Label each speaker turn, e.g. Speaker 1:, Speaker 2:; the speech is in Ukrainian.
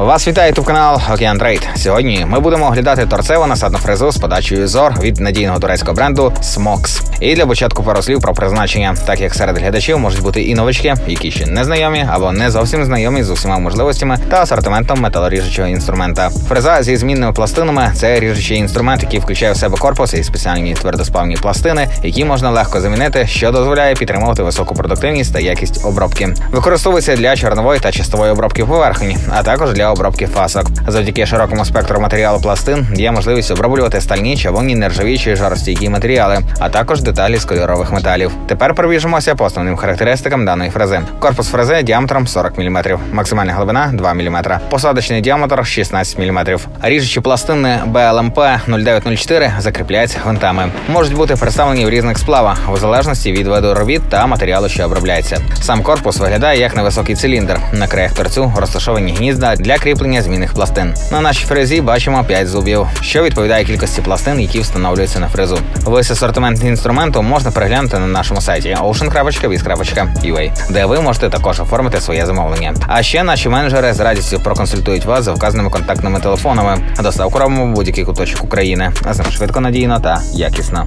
Speaker 1: Вас вітає ютуб канал Океан Трейд. Сьогодні ми будемо оглядати торцеву насадну фрезу з подачею зор від надійного турецького бренду Smox. І для початку пару слів про призначення, так як серед глядачів можуть бути і новички, які ще не знайомі або не зовсім знайомі з усіма можливостями та асортиментом металоріжучого інструмента. Фреза зі змінними пластинами це ріжучий інструмент, який включає в себе корпус і спеціальні твердоспавні пластини, які можна легко замінити, що дозволяє підтримувати високу продуктивність та якість обробки. Використовується для чорнової та чистової обробки поверхні, а також для обробки фасок. Завдяки широкому спектру матеріалу пластин є можливість оброблювати стальні, чавунні, нержавічі, жаростійкі матеріали, а також деталі з кольорових металів. Тепер пробіжимося по основним характеристикам даної фрези. Корпус фрези діаметром 40 мм, максимальна глибина 2 мм, посадочний діаметр 16 мм. Ріжучі пластини БЛМП 0904 закріпляються гвинтами. Можуть бути представлені в різних сплавах, в залежності від виду робіт та матеріалу, що обробляється. Сам корпус виглядає як невисокий циліндр. На краях торцю розташовані гнізда для кріплення змінних пластин. На нашій фрезі бачимо 5 зубів, що відповідає кількості пластин, які встановлюються на фрезу. Весь асортимент інструменту можна переглянути на нашому сайті ocean.biz.ua, де ви можете також оформити своє замовлення. А ще наші менеджери з радістю проконсультують вас за вказаними контактними телефонами. Доставку робимо в будь-який куточок України. А швидко надійно та якісно.